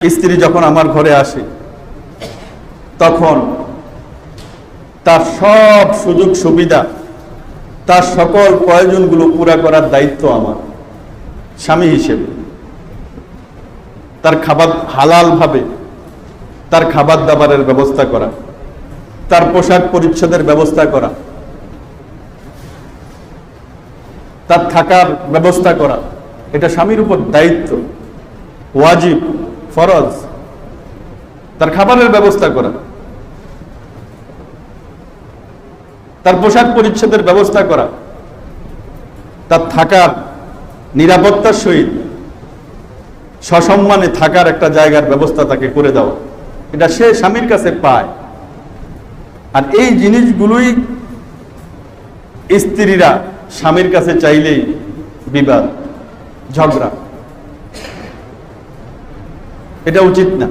স্ত্রী যখন আমার ঘরে আসে, তখন তার সব সুযোগ সুবিধা, তার সকল প্রয়োজনগুলো পুরা করার দায়িত্ব আমার, স্বামী হিসেবে। তার খাবার হালালভাবে, তার খাবার দাবারের ব্যবস্থা করা, তার পোশাক পরিচ্ছদের ব্যবস্থা করা, তার থাকার ব্যবস্থা করা, এটা স্বামীর উপর দায়িত্ব, ওয়াজিব। ফরজ, তার খাবারের ব্যবস্থা করা, তার পোশাক পরিচ্ছদের ব্যবস্থা করা, তার থাকার নিরাপত্তার সহিত সসম্মানে থাকার একটা জায়গার ব্যবস্থা তাকে করে দেওয়া। এটা সে স্বামীর কাছে পায়। আর এই জিনিসগুলোই স্ত্রীরা স্বামীর কাছে চাইলেই বিবাদ, ঝগড়া। এটা উচিত না।